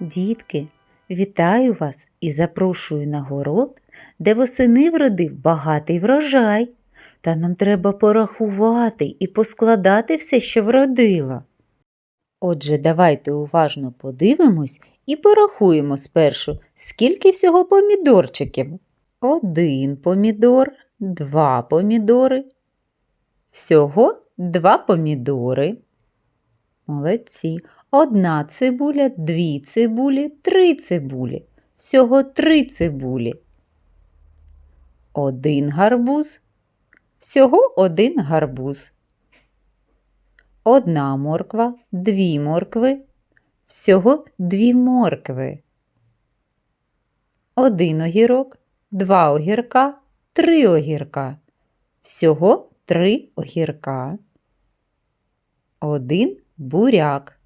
Дітки, вітаю вас і запрошую на город, де восени вродив багатий врожай. Та нам треба порахувати і поскладати все, що вродило. Отже, давайте уважно подивимось і порахуємо спершу, скільки всього помідорчиків. Один помідор, два помідори. Всього два помідори. Молодці. Одна цибуля, дві цибулі, три цибулі. Всього три цибулі. Один гарбуз. Всього один гарбуз. Одна морква, дві моркви. Всього дві моркви. Один огірок, два огірка, три огірка. Всього три огірка. Один буряк.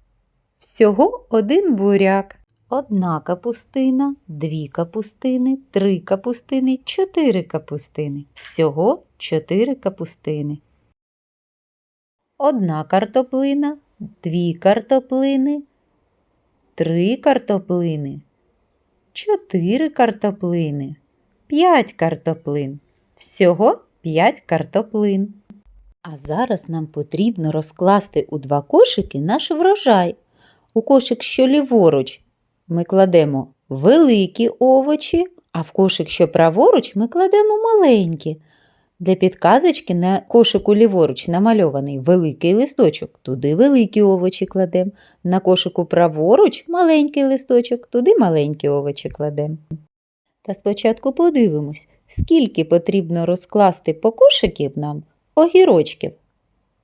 Всього один буряк. Одна капустина, дві капустини, три капустини, чотири капустини. Всього чотири капустини. Одна картоплина, дві картоплини, три картоплини, чотири картоплини, п'ять картоплин. Всього п'ять картоплин. А зараз нам потрібно розкласти у два кошики наш врожай. У кошик, що ліворуч, ми кладемо великі овочі, а в кошик, що праворуч, ми кладемо маленькі. Для підказочки на кошику ліворуч намальований великий листочок, туди великі овочі кладемо. На кошику праворуч маленький листочок, туди маленькі овочі кладемо. Та спочатку подивимось, скільки потрібно розкласти по кошиків нам огірочків.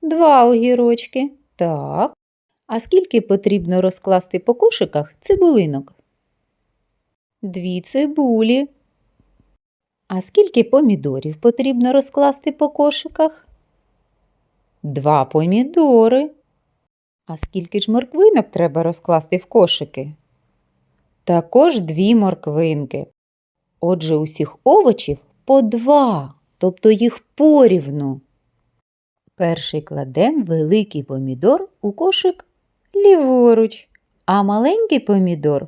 Два огірочки. Так. А скільки потрібно розкласти по кошиках цибулинок? Дві цибулі. А скільки помідорів потрібно розкласти по кошиках? Два помідори. А скільки ж морквинок треба розкласти в кошики? Також дві морквинки. Отже, усіх овочів по два, тобто їх порівну. Перший кладемо великий помідор у кошик ліворуч, а маленький помідор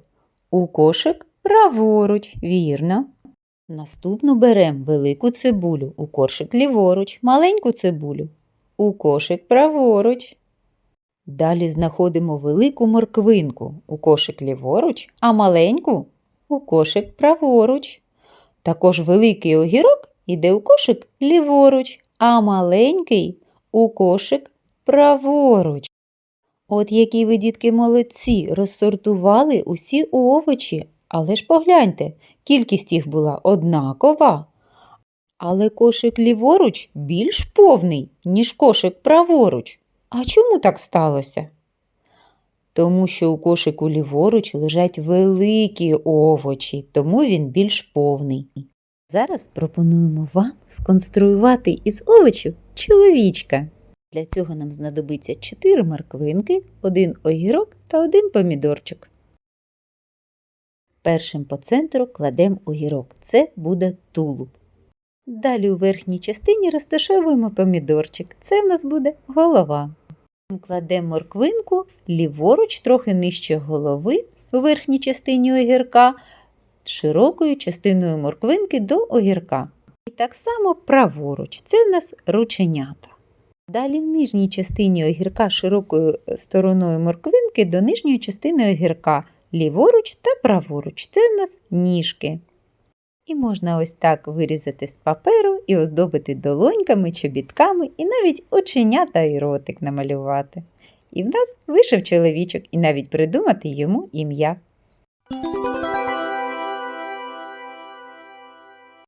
у кошик праворуч, вірно. Наступну беремо велику цибулю у кошик ліворуч, маленьку цибулю у кошик праворуч. Далі знаходимо велику морквинку у кошик ліворуч, а маленьку у кошик праворуч. Також великий огірок іде у кошик ліворуч, а маленький у кошик праворуч. От які ви, дітки, молодці, розсортували усі овочі, але ж погляньте, кількість їх була однакова. Але кошик ліворуч більш повний, ніж кошик праворуч. А чому так сталося? Тому що у кошику ліворуч лежать великі овочі, тому він більш повний. Зараз пропонуємо вам сконструювати із овочів чоловічка. Для цього нам знадобиться 4 морквинки, один огірок та один помідорчик. Першим по центру кладемо огірок. Це буде тулуб. Далі у верхній частині розташовуємо помідорчик. Це в нас буде голова. Кладемо морквинку ліворуч, трохи нижче голови у верхній частині огірка, широкою частиною морквинки до огірка. І так само праворуч. Це в нас рученята. Далі в нижній частині огірка широкою стороною морквинки до нижньої частини огірка ліворуч та праворуч. Це в нас ніжки. І можна ось так вирізати з паперу і оздобити долоньками, чобітками і навіть оченята і ротик намалювати. І в нас вийшов чоловічок, і навіть придумати йому ім'я.